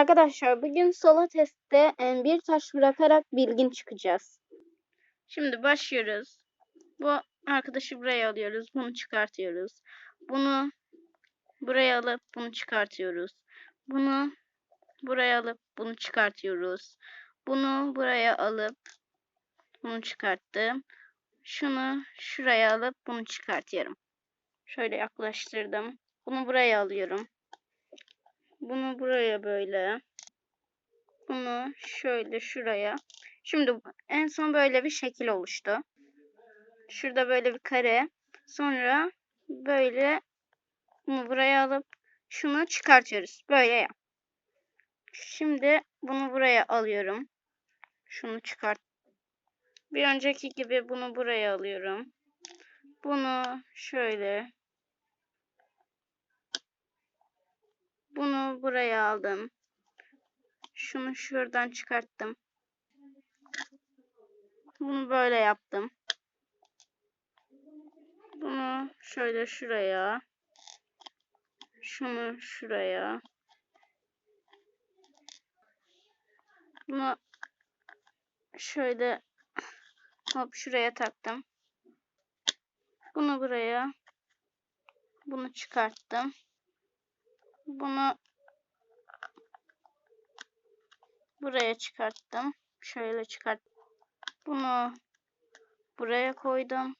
Arkadaşlar bugün solo testte bir taş bırakarak bilgin çıkacağız. Şimdi başlıyoruz. Bu arkadaşı buraya alıyoruz. Bunu çıkartıyoruz. Bunu buraya alıp bunu çıkartıyoruz. Bunu buraya alıp bunu çıkartıyoruz. Bunu buraya alıp bunu çıkarttım. Şunu şuraya alıp bunu çıkartıyorum. Şöyle yaklaştırdım. Bunu buraya alıyorum. Bunu buraya böyle. Bunu şöyle şuraya. Şimdi en son böyle bir şekil oluştu. Şurada böyle bir kare. Sonra böyle bunu buraya alıp şunu çıkartıyoruz. Böyle ya. Şimdi bunu buraya alıyorum. Şunu çıkart. Bir önceki gibi bunu buraya alıyorum. Bunu şöyle Buraya aldım. Şunu şuradan çıkarttım. Bunu böyle yaptım. Bunu şöyle şuraya. Şunu şuraya. Bunu şöyle hop şuraya taktım. Bunu buraya. Bunu çıkarttım. Bunu buraya çıkarttım. Şöyle çıkart. Bunu buraya koydum.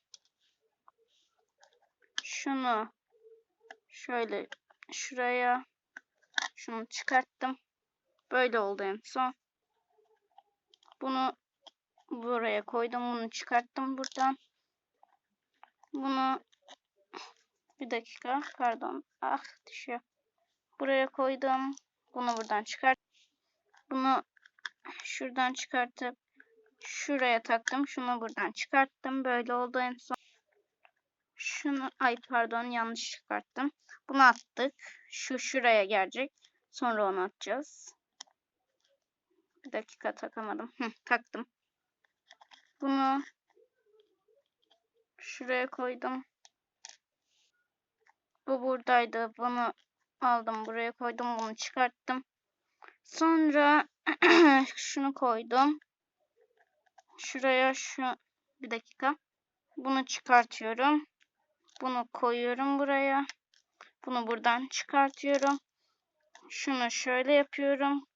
Şunu şöyle şuraya şunu çıkarttım. Böyle oldu en son. Bunu buraya koydum. Bunu çıkarttım buradan. Bunu bir dakika pardon. Ah düşüyor. Buraya koydum. Bunu buradan çıkart. Bunu şuradan çıkartıp şuraya taktım. Şunu buradan çıkarttım. Böyle oldu en son. Şunu ay pardon yanlış çıkarttım. Bunu attık. Şu şuraya gelecek. Sonra onu atacağız. Bir dakika takamadım. Hı, taktım. Bunu şuraya koydum. Bu buradaydı. Bunu aldım buraya koydum bunu çıkarttım. Sonra şunu koydum. Şuraya şu bir dakika. Bunu çıkartıyorum. Bunu koyuyorum buraya. Bunu buradan çıkartıyorum. Şunu şöyle yapıyorum.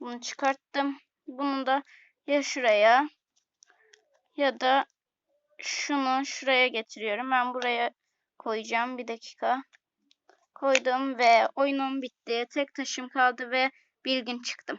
Bunu çıkarttım. Bunu da ya şuraya ya da şunu şuraya getiriyorum. Ben buraya koyacağım. Bir dakika koydum ve oyunum bitti. Tek taşım kaldı ve bir gün çıktım.